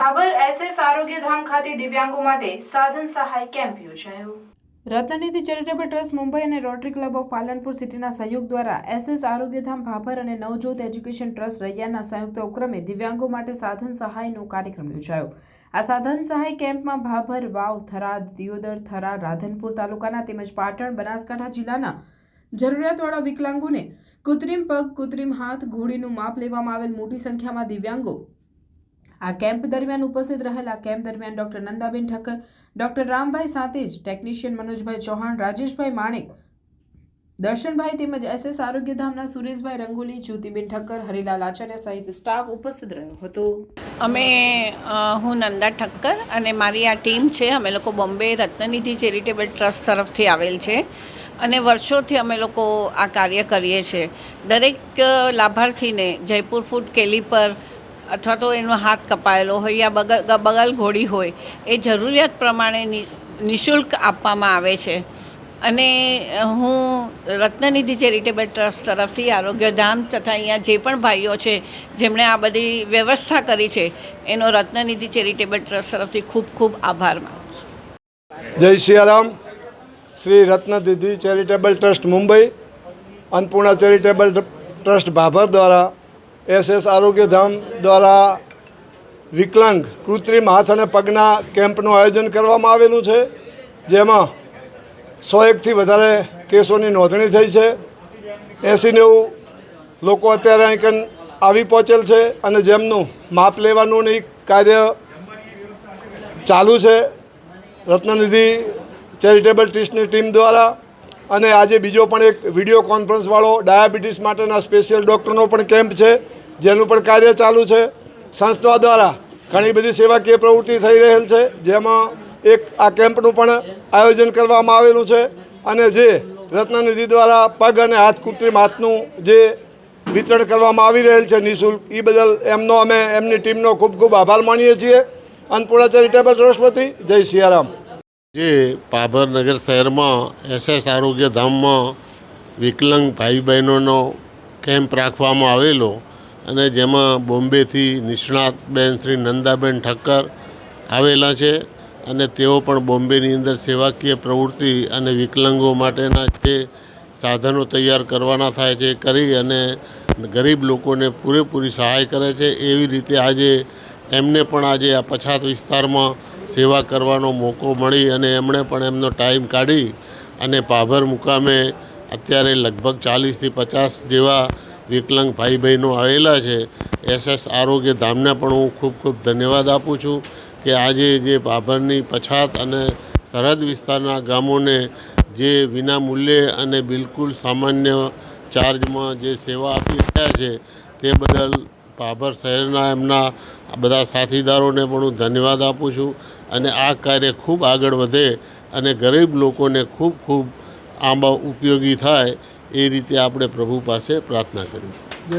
Bhabhar SS આરોગ્યધામ ખાતે દિવ્યાંગો માટે સાધન સહાય કેમ્પ યોજાયો. રત્નનિધિ ચેરિટેબલ ટ્રસ્ટ મુંબઈ અને રોટરી ક્લબ ઓફ પાલનપુર સિટીના સહયોગ દ્વારા એસએસ આરોગ્યધામ ભાભર અને નવજોત એજ્યુકેશન ટ્રસ્ટ રૈયાના સંયુક્ત ઉપક્રમે દિવ્યાંગો માટે સાધન સહાયનો કાર્યક્રમ યોજાયો. આ સાધન સહાય કેમ્પમાં ભાભર, વાવ થરાદ દિયોદર, થરા, રાધનપુર તાલુકાના તેમજ પાટણ, બનાસકાંઠા જિલ્લાના જરૂરિયાતવાળા વિકલાંગોને કૃત્રિમ પગ, કૃત્રિમ હાથ, ઘોડીનું માપ લેવામાં આવેલ મોટી સંખ્યામાં દિવ્યાંગો આ કેમ્પ દરમિયાન ઉપસ્થિત રહેલા કેમ્પ દરમિયાન doctor Nandaben Thakkar, doctor Rambhai Satej, technician Manojbhai Chauhan, Rajeshbhai Manek, Darshanbhai તેમજ એસએસ આરોગ્યધામના સુરેશભાઈ રંગોલી, જ્યોતિબેન ઠક્કર, હરિલાલ આચાર્ય સહિત સ્ટાફ ઉપસ્થિત રહ્યો હતો. અમે હું નંદા ઠક્કર અને મારી આ ટીમ છે. અમે લોકો બોમ્બે રત્નનિધિ ચેરિટેબલ ટ્રસ્ટ તરફથી આવેલ છે અને વર્ષોથી અમે લોકો આ કાર્ય કરીએ છીએ. દરેક લાભાર્થીને જયપુર ફૂડ કેલી પર અથવા તો એનો હાથ કપાયેલો હોય યા બગલ બગલ ઘોડી હોય, એ જરૂરિયાત પ્રમાણે નિઃશુલ્ક આપવામાં આવે છે. અને હું રત્નનિધિ ચેરિટેબલ ટ્રસ્ટ તરફથી આરોગ્યધામ તથા અહીંયા જે પણ ભાઈઓ છે, જેમણે આ બધી વ્યવસ્થા કરી છે, એનો રત્નનિધિ ચેરિટેબલ ટ્રસ્ટ તરફથી ખૂબ ખૂબ આભાર માનું છું. જય Siyaram. Shri Ratnanidhi charitable trust Mumbai, Annapurna charitable trust Bhabhar દ્વારા એસએસ આરોગ્યધામ દ્વારા વિકલાંગ કૃત્રિમ હાથ અને પગના કેમ્પનું આયોજન કરવામાં આવેલું છે, જેમાં સો એકથી વધારે કેસોની નોંધણી થઈ છે. એંસી નેવું લોકો અત્યારે અહીં આવી પહોંચેલ છે અને જેમનું માપ લેવાનું ને કાર્ય ચાલુ છે. રત્નનિધિ ચેરિટેબલ ટ્રસ્ટની ટીમ દ્વારા અને આજે બીજો પણ એક વીડિયો કોન્ફરન્સવાળો ડાયાબિટીસ માટેના સ્પેશિયલ ડૉક્ટરનો પણ કેમ્પ છે. જેનું પણ કાર્ય ચાલુ છે. સંસ્થા દ્વારા ઘણી બધી સેવાકીય પ્રવૃત્તિ થઈ રહેલ છે. જેમાં એક આ કેમ્પનું પણ આયોજન કરવામાં આવેલું છે અને જે રત્નનિધિ દ્વારા પગ અને હાથ કૃત્રિમ હાથનું જે વિતરણ કરવામાં આવી રહેલ છે નિઃશુલ્ક એ બદલ એમનો અમે, એમની ટીમનો ખૂબ ખૂબ આભાર માનીએ છીએ. અન્નપૂર્ણા ચેરિટેબલ ટ્રસ્ટ વતી જય સિયારામ. જે પાભર નગર શહેરમાં એસએસ આરોગ્ય ધામમાં વિકલાંગ ભાઈ બહેનોનો કેમ્પ રાખવામાં આવેલો અને જેમાં બોમ્બેથી નિષ્ણાતબેન શ્રી નંદાબેન ઠક્કર આવેલા છે અને તેઓ પણ બોમ્બેની અંદર સેવાકીય પ્રવૃત્તિ અને વિકલાંગો માટેના જે સાધનો તૈયાર કરવાના થાય છે કરી અને ગરીબ લોકોને પૂરેપૂરી સહાય કરે છે. એવી રીતે આજે એમને પણ આજે આ પછાત વિસ્તારમાં સેવા કરવાનો મોકો મળી અને એમણે પણ એમનો ટાઈમ કાઢી અને પાભર મુકામે અત્યારે લગભગ ચાલીસથી પચાસ જેવા વિકલાંગ ભાઈ બહેનો આવેલા છે એસએસ આરોગ્ય ધામને પણ હું ખૂબ ખૂબ ધન્યવાદ આપું છું કે આજે જે ભાભરની પછાત અને સરહદ વિસ્તારના ગામોને જે વિના મૂલ્યે અને બિલકુલ સામાન્ય ચાર્જમાં જે સેવા આપી રહ્યા છે, તે બદલ ભાભર શહેરના એમના બધા સાથીદારોને પણ હું ધન્યવાદ આપું છું અને આ કાર્ય ખૂબ આગળ વધે અને ગરીબ લોકોને ખૂબ ખૂબ આંબા ઉપયોગી થાય એ રીતે આપણે પ્રભુ પાસે પ્રાર્થના કરીએ